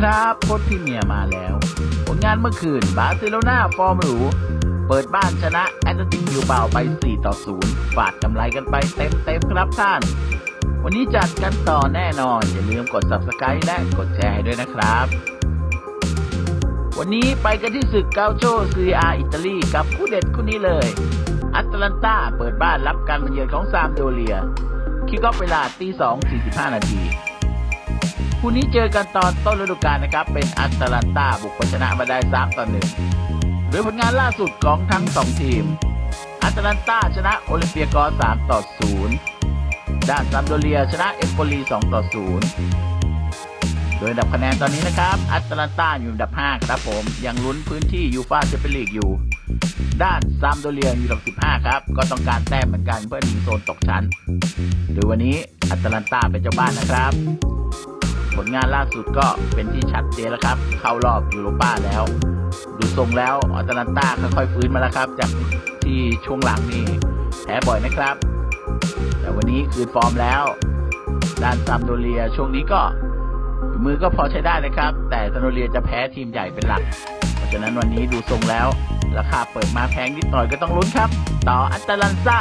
ครับโค้ชพี่เมียมาแล้ว ผลงานเมื่อคืนบาร์เซโลนาฟอร์มหรูเปิดบ้านชนะแอตเลติกบิวเบาไป 4 ต่อ 0 ฝาดกำไรกันไปเต็มๆครับท่าน วันนี้จัดกันต่อแน่นอน อย่าลืมกด subscribe และกดแชร์ให้ด้วยนะครับ วันนี้ไปกันที่ศึกเกาโชซีอาอิตาลีกับคู่เด็ดคู่นี้เลยอัตแลนตาเปิดบ้านรับการมาเยือนของซามโดเลีย คิกออฟเวลาตี2 45 นาที คู่นี้เจอกันตอนต้นฤดูกาลนะครับ เป็นอัตแลนตาบุกชนะมาได้3ต่อ1โดยผลงานล่าสุดของทั้ง 2 ทีม อัตแลนตาชนะโอลิมเปียกอ3ต่อ0ด้านซามโดเลียชนะเอมโปลี2ต่อ0โดยอันดับคะแนนตอนนี้นะครับ อัตแลนตาอยู่อันดับ 5 ครับผม ยังลุ้นพื้นที่ยูฟาแชมเปี้ยนลีกอยู่ ด้านซามโดเลียอยู่อันดับ 15 ครับ ก็ต้องการแต้มเหมือนกันเพื่อหนีโซนตกชั้น โดยวันนี้อัตแลนตาเป็นเจ้าบ้านนะครับ ผลงานล่าสุดก็เป็นที่ชัดเจนแล้วครับ เข้ารอบยูโรป้าแล้ว ดูทรงแล้วอัตแลนตาค่อยๆฟื้นมาแล้วครับ จากที่ช่วงหลังนี่แพ้บ่อยนะครับ แต่วันนี้คืนฟอร์มแล้วด้านซามโดเลียช่วงนี้ก็มือก็พอใช้ได้นะครับ แต่ซามโดเลียจะแพ้ทีมใหญ่เป็นหลัก เพราะฉะนั้นวันนี้ดูทรงแล้ว ราคาเปิดมาแพงนิดหน่อยก็ต้องลุ้นครับ ต่ออัตแลนซ่า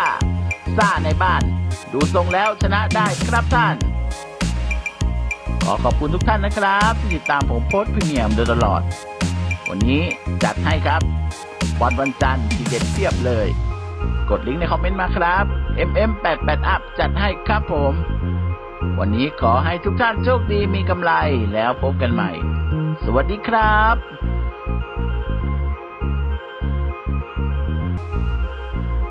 ซ่าในบ้าน ดูทรงแล้วชนะได้ครับท่าน ขอขอบคุณทุกท่านนะครับ ที่ติดตามผมโพสต์พรีเมียมโดยตลอด วันนี้จัดให้ครับบอลวันจันทร์ทีเด็ดเทียบเลย กดลิงก์ในคอมเมนต์มาครับ mm88 up จัดให้ครับผม วันนี้ขอให้ทุกท่านโชคดีมีกำไรแล้วพบกันใหม่ สวัสดีครับ